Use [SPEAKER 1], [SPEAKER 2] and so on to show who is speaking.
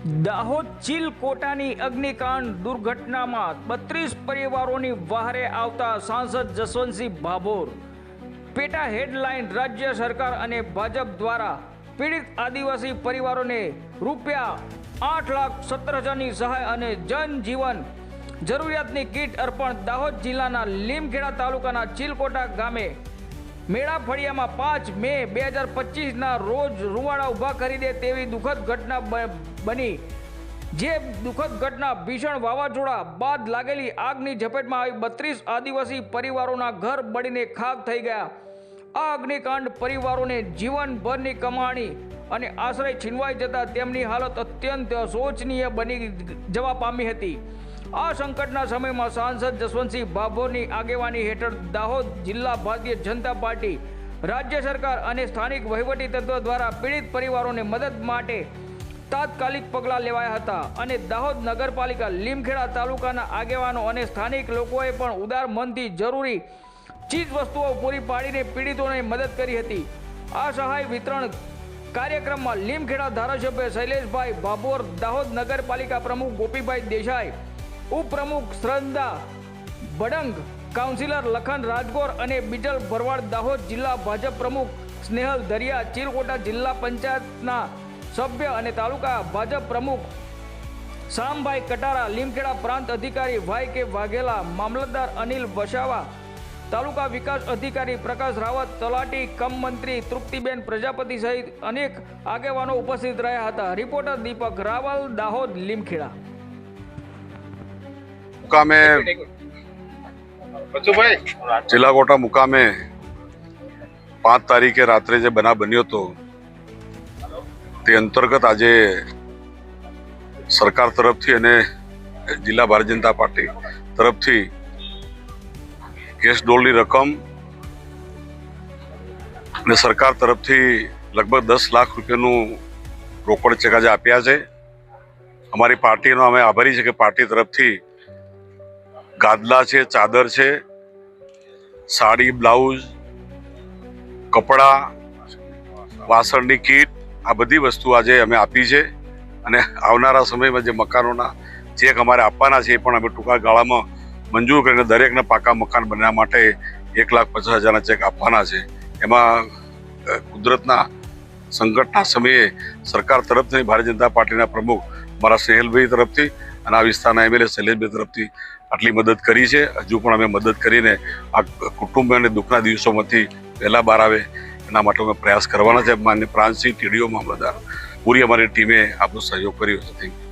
[SPEAKER 1] દાહોદ ચીલ કોટાની અગ્નિકાંડ દુર્ઘટનામાં બત્રીસ પરિવારોની વહારે આવતા સાંસદ જસવંતસિંહ ભાભોર. પેટા હેડલાઇન રાજ્ય સરકાર અને ભાજપ દ્વારા પીડિત આદિવાસી પરિવારોને રૂપિયા આઠ લાખ સત્તર હજારની સહાય અને જનજીવન જરૂરિયાતની કીટ અર્પણ દાહોદ જિલ્લાના લીમખેડા તાલુકાના ચિલકોટા ગામે મેળા ફળિયામાં પાંચ મે બે હજાર પચીસના રોજ રૂવાડા ઊભા કરી દે તેવી દુઃખદ ઘટના બની. જે દુઃખદ ઘટના ભીષણ વાવાઝોડા બાદ લાગેલી આગની ઝપેટમાં આવી બત્રીસ આદિવાસી પરિવારોના ઘર બળીને ખાક થઈ ગયા. આ અગ્નિકાંડ પરિવારોને જીવનભરની કમાણી અને આશ્રય છીનવાઈ જતા તેમની હાલત અત્યંત શોચનીય બની જવા પામી હતી. આ સંકટના સમયમાં સાંસદ જસવંતસિંહ ભાભોરની આગેવાની હેઠળ દાહોદ જિલ્લા ભારતીય જનતા પાર્ટી, રાજ્ય સરકાર અને સ્થાનિક વહીવટી તત્વ દ્વારા પીડિત પરિવારોને મદદ માટે તાત્કાલિક પગલાં લેવાયા હતા અને દાહોદ નગરપાલિકા લીમખેડા તાલુકાના આગેવાનો અને સ્થાનિક લોકોએ પણ ઉદાર મનથી જરૂરી ચીજ વસ્તુઓ પૂરી પાડીને પીડિતોને મદદ કરી હતી. આ સહાય વિતરણ કાર્યક્રમમાં લીમખેડા ધારાસભ્ય શૈલેષભાઈ ભાભોર, દાહોદ નગરપાલિકા પ્રમુખ ગોપીભાઈ દેસાઈ ઉપપ્રમુખ શ્રદ્ધા બડંગ, કાઉન્સિલર લખન રાજગોર અને બીજલ ભરવાડ દાહોદ જિલ્લા ભાજપ પ્રમુખ સ્નેહલ દરિયા, ચીરકોટા જિલ્લા પંચાયતના સભ્ય અને તાલુકા ભાજપ પ્રમુખ શામભાઈ કટારા, લીમખેડા પ્રાંત અધિકારી વાય કે વાઘેલા, મામલતદાર અનિલ વસાવા, તાલુકા વિકાસ અધિકારી પ્રકાશ રાવત, તલાટી કમ મંત્રી તૃપ્તિબેન પ્રજાપતિ સહિત અનેક આગેવાનો ઉપસ્થિત રહ્યા હતા. રિપોર્ટર દીપક રાવલ, દાહોદ, લીમખેડા.
[SPEAKER 2] મુકામે ચિલાકોટા મુકામે પાંચ તારીખે રાત્રે જે બનાવ બન્યો હતો તે અંતર્ગત આજે સરકાર તરફથી અને જિલ્લા ભારતીય જનતા પાર્ટી તરફથી કેશ ડોલની રકમ અને સરકાર તરફથી લગભગ દસ લાખ રૂપિયાનું રોકડ ચેક આજે આપ્યા છે. અમારી પાર્ટીનો અમે આભારી છે કે પાર્ટી તરફથી ગાદલા છે, ચાદર છે, સાડી, બ્લાઉઝ, કપડાં, વાસણની કીટ, આ બધી વસ્તુ આજે અમે આપી છે. અને આવનારા સમયમાં જે મકાનોના ચેક અમારે આપવાના છે, એ પણ અમે ટૂંકા ગાળામાં મંજૂર કરીને દરેકને પાકા મકાન બનાવવા માટે એક લાખ પચાસ હજારના ચેક આપવાના છે. એમાં કુદરતના સંકટના સમયે સરકાર તરફથી ભારતીય જનતા પાર્ટીના પ્રમુખ મારા સ્નેહલભાઈ તરફથી અને આ વિસ્તારના એમએલએ શૈલેષભાઈ તરફથી આટલી મદદ કરી છે. હજુ પણ અમે મદદ કરીને આ કુટુંબ અને દુઃખના દિવસોમાંથી વહેલા બહાર આવે એના માટે અમે પ્રયાસ કરવાના છે. માન્ય પ્રાંતસિંહ ટીડીઓ મામલતદાર પૂરી અમારી ટીમે આપણો સહયોગ કર્યો છે. Thank you